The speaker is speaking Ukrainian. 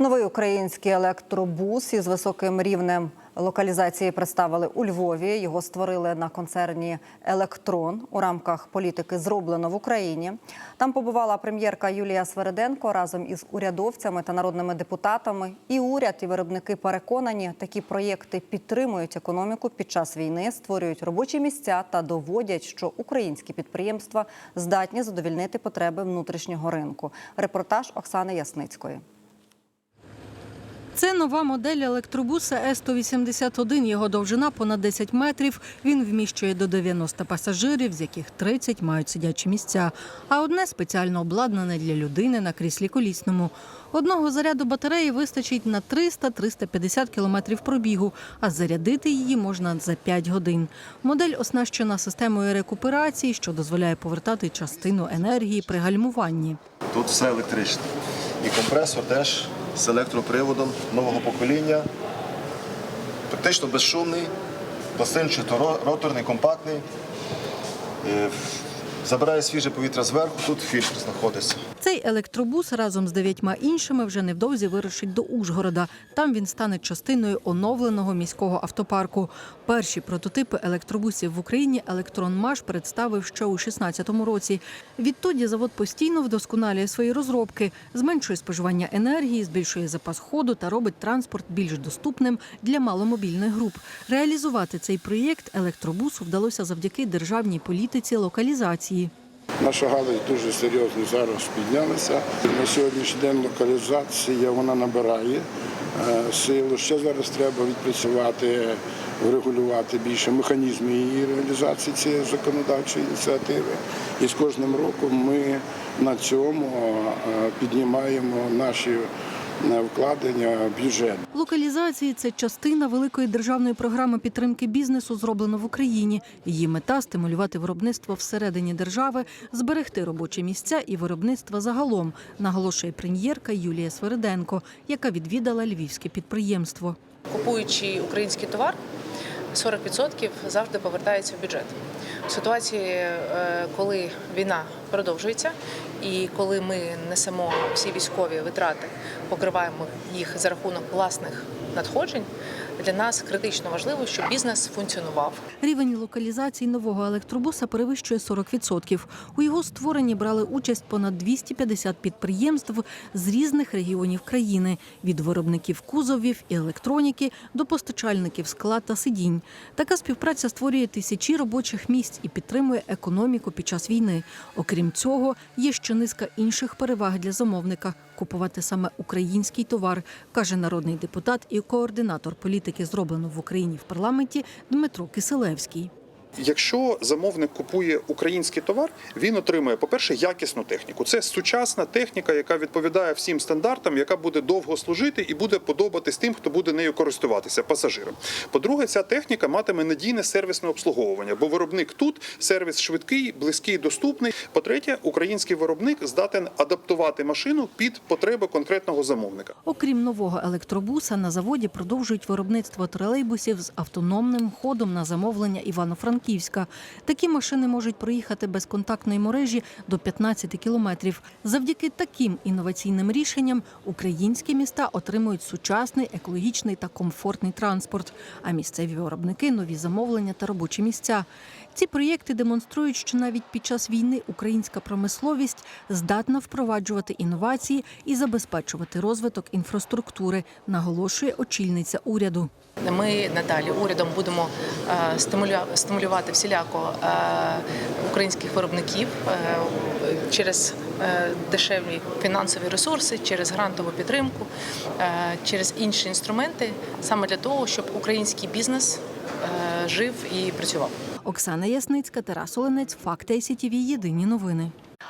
Новий український електробус із високим рівнем локалізації представили у Львові. Його створили на концерні Електрон у рамках політики зроблено в Україні. Там побувала прем'єрка Юлія Свериденко разом із урядовцями та народними депутатами. І уряд, і виробники переконані, такі проєкти підтримують економіку під час війни, створюють робочі місця та доводять, що українські підприємства здатні задовільнити потреби внутрішнього ринку. Репортаж Оксани Ясницької. Це нова модель електробуса С-181. Його довжина понад 10 метрів. Він вміщує до 90 пасажирів, з яких 30 мають сидячі місця, а одне спеціально обладнане для людини на кріслі колісному. Одного заряду батареї вистачить на 300-350 кілометрів пробігу, а зарядити її можна за 5 годин. Модель оснащена системою рекуперації, що дозволяє повертати частину енергії при гальмуванні. Тут все електричне. І компресор теж з електроприводом нового покоління. Практично безшумний, пластинчий роторний, компактний. Е, Забирає свіже повітря зверху, тут фільтр знаходиться. Цей електробус разом з дев'ятьма іншими вже невдовзі вирушить до Ужгорода. Там він стане частиною оновленого міського автопарку. Перші прототипи електробусів в Україні Електронмаш представив ще у 2016 році. Відтоді завод постійно вдосконалює свої розробки, зменшує споживання енергії, збільшує запас ходу та робить транспорт більш доступним для маломобільних груп. Реалізувати цей проєкт електробусу вдалося завдяки державній політиці локалізації. Наша галузь дуже серйозно зараз піднялася. На сьогоднішній день локалізація вона набирає е, силу. Ще зараз треба відпрацювати, врегулювати більше механізми її реалізації цієї законодавчої ініціативи. І з кожним роком ми на цьому е, піднімаємо наші вкладення в бюджет. Локалізації це частина великої державної програми підтримки бізнесу, зроблено в Україні. Її мета стимулювати виробництво всередині держави, зберегти робочі місця і виробництво загалом, наголошує прем'єрка Юлія Свериденко, яка відвідала львівське підприємство. купуючи український товар, 40% завжди повертається в бюджет. Ситуації, е, коли війна продовжується, і коли ми несемо всі військові витрати, покриваємо їх за рахунок власних надходжень, для нас критично важливо, щоб бізнес функціонував. Рівень локалізації нового електробуса перевищує 40%. У його створенні брали участь понад 250 підприємств з різних регіонів країни від виробників кузовів і електроніки до постачальників скла та сидінь. Така співпраця створює тисячі робочих місць і підтримує економіку під час війни. Окрім цього, є ще низка інших переваг для замовника купувати саме український товар, каже народний депутат і координатор політики зроблено в Україні в парламенті Дмитро Киселевський. Якщо замовник купує український товар, він отримує, по-перше, якісну техніку. Це сучасна техніка, яка відповідає всім стандартам, яка буде довго служити і буде подобатись тим, хто буде нею користуватися пасажирам. По-друге, ця техніка матиме надійне сервісне обслуговування, бо виробник тут сервіс швидкий, близький, доступний. По-третє, український виробник здатен адаптувати машину під потреби конкретного замовника. Окрім нового електробуса, на заводі продовжують виробництво тролейбусів з автономним ходом на замовлення Івано-Франківська. Такі машини можуть проїхати без контактної мережі до 15 кілометрів. Завдяки таким інноваційним рішенням українські міста отримують сучасний, екологічний та комфортний транспорт, а місцеві виробники нові замовлення та робочі місця. Ці проєкти демонструють, що навіть під час війни українська промисловість здатна впроваджувати інновації і забезпечувати розвиток інфраструктури, наголошує очільниця уряду. Ми надалі урядом будемо е, стимулювати, стимулювати всіляко е, українських виробників е, через е, дешеві фінансові ресурси, через грантову підтримку, через інші інструменти, саме для того, щоб український бізнес жив і працював. Оксана Ясницька, Тарас Оленець, Факти СІТІВІ. Єдині новини.